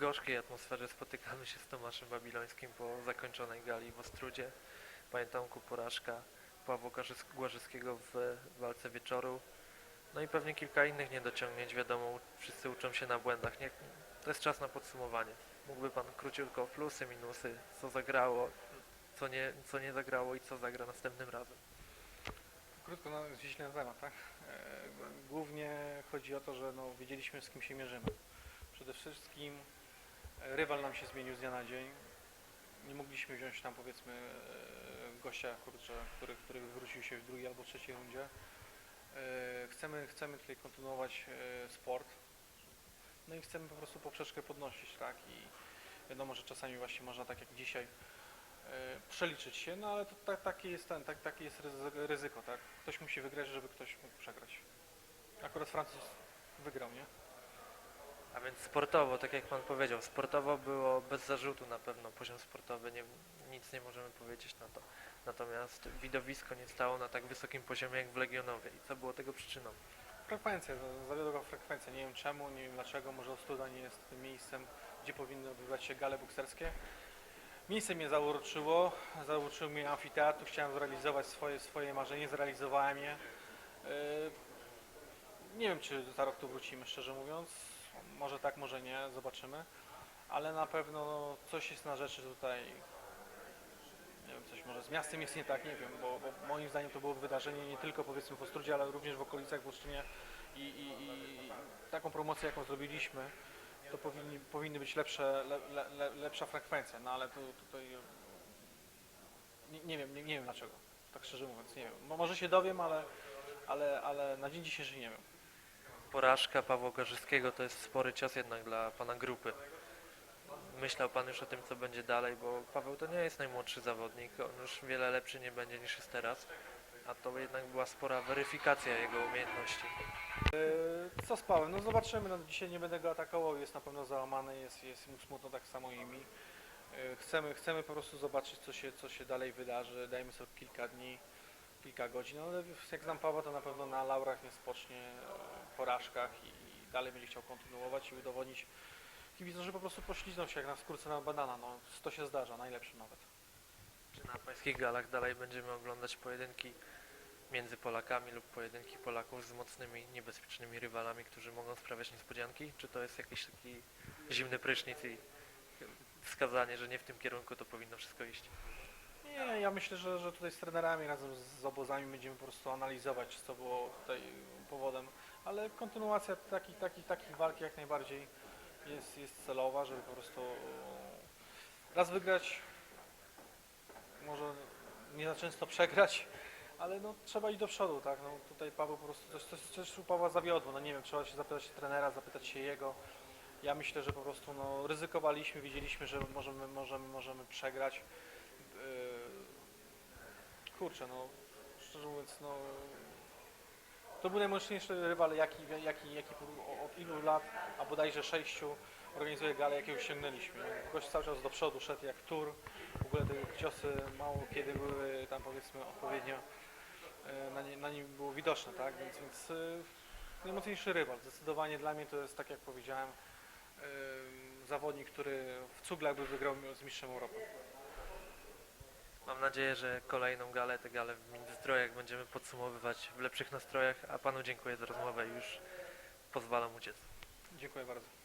gorzkiej atmosferze spotykamy się z Tomaszem Babilońskim po zakończonej gali w Ostrudzie. Pamiętamku porażka Pawła Głażys- Głażyskiego w walce wieczoru. No i pewnie kilka innych niedociągnięć, wiadomo, wszyscy uczą się na błędach. Nie, to jest czas na podsumowanie. Mógłby Pan króciutko plusy, minusy, co zagrało, co nie, co nie zagrało i co zagra następnym razem. Krótko, no, źle na temat, tak? E, Głównie chodzi o to, że no, wiedzieliśmy z kim się mierzymy. Przede wszystkim rywal nam się zmienił z dnia na dzień. Nie mogliśmy wziąć tam powiedzmy e, gościa, kurczę, który, który wywrócił się w drugiej albo trzeciej rundzie. E, Chcemy, chcemy tutaj kontynuować e, sport. No i chcemy po prostu poprzeczkę podnosić, tak? I wiadomo, że czasami właśnie można tak jak dzisiaj przeliczyć się, no ale to tak, takie jest ten, tak, takie jest ryzy- ryzyko, tak? Ktoś musi wygrać, żeby ktoś mógł przegrać. Akurat Francuz wygrał, nie? A więc sportowo, tak jak Pan powiedział, sportowo było bez zarzutu na pewno, poziom sportowy, nie, nic nie możemy powiedzieć na to. Natomiast widowisko nie stało na tak wysokim poziomie jak w Legionowie. I co było tego przyczyną? Frekwencja, za- zawiodła frekwencja. Nie wiem czemu, nie wiem dlaczego, może Ostuda nie jest tym miejscem, gdzie powinny odbywać się gale bokserskie. Miejsce mnie zauroczyło, zauroczył mnie amfiteatr, chciałem zrealizować swoje, swoje marzenie, zrealizowałem je. Yy, Nie wiem, czy za rok tu wrócimy, szczerze mówiąc. Może tak, może nie, zobaczymy. Ale na pewno coś jest na rzeczy tutaj. Nie wiem, coś może z miastem jest nie tak, nie wiem, bo, bo moim zdaniem to było wydarzenie nie tylko powiedzmy w Ostrudzie, ale również w okolicach w Olsztynie i, i, i taką promocję, jaką zrobiliśmy, to powinni, powinny być lepsze, le, le, le, lepsza frekwencja, no ale tu, tutaj nie, nie wiem, nie, nie wiem dlaczego, tak szczerze mówiąc, nie wiem. Mo- Może się dowiem, ale, ale, ale na dzień dzisiejszy nie wiem. Porażka Pawła Garzyskiego to jest spory cios jednak dla Pana grupy. Myślał Pan już o tym, co będzie dalej, bo Paweł to nie jest najmłodszy zawodnik, on już wiele lepszy nie będzie niż jest teraz, a to jednak była spora weryfikacja jego umiejętności. E, Co z Pawłem? No zobaczymy, no dzisiaj nie będę go atakował, jest na pewno załamany, jest, jest mu smutno tak samo i mi. E, Chcemy, chcemy po prostu zobaczyć, co się, co się dalej wydarzy, dajmy sobie kilka dni, kilka godzin, ale jak znam Pawła, to na pewno na laurach nie spocznie, e, porażkach i, dalej będzie chciał kontynuować i udowodnić kibicom, że po prostu pośliznął się jak na skórce na banana, no to się zdarza, najlepszy nawet. Czy na pańskich galach dalej będziemy oglądać pojedynki między Polakami lub pojedynki Polaków z mocnymi, niebezpiecznymi rywalami, którzy mogą sprawiać niespodzianki? Czy to jest jakiś taki zimny prysznic i wskazanie, że nie w tym kierunku to powinno wszystko iść? Nie, ja myślę, że, że tutaj z trenerami razem z obozami będziemy po prostu analizować, co było tutaj powodem, ale kontynuacja takich, takich, takich walk jak najbardziej jest, jest celowa, żeby po prostu raz wygrać, może nie za często przegrać, ale no, trzeba iść do przodu, tak? No, tutaj Paweł po prostu coś, coś, coś u Pawła zawiodło, no nie wiem, trzeba się zapytać trenera, zapytać się jego. Ja myślę, że po prostu no, ryzykowaliśmy, wiedzieliśmy, że możemy, możemy, możemy przegrać. Yy, kurczę, no szczerze mówiąc, no to był najmocniejszy rywal, jaki, jaki, jaki od ilu lat, a bodajże sześciu organizuje galę, jakiego osiągnęliśmy. Gość cały czas do przodu szedł jak tur. W ogóle te ciosy mało kiedy były tam powiedzmy odpowiednio yy, na, nie, na nim było widoczne, tak? Więc, więc yy, najmocniejszy rywal. Zdecydowanie dla mnie to jest tak jak powiedziałem zawodnik, który w cuglach by wygrał z mistrzem Europy. Mam nadzieję, że kolejną galę, tę galę w Międzyzdrojach będziemy podsumowywać w lepszych nastrojach, a Panu dziękuję za rozmowę i już pozwalam uciec. Dziękuję bardzo.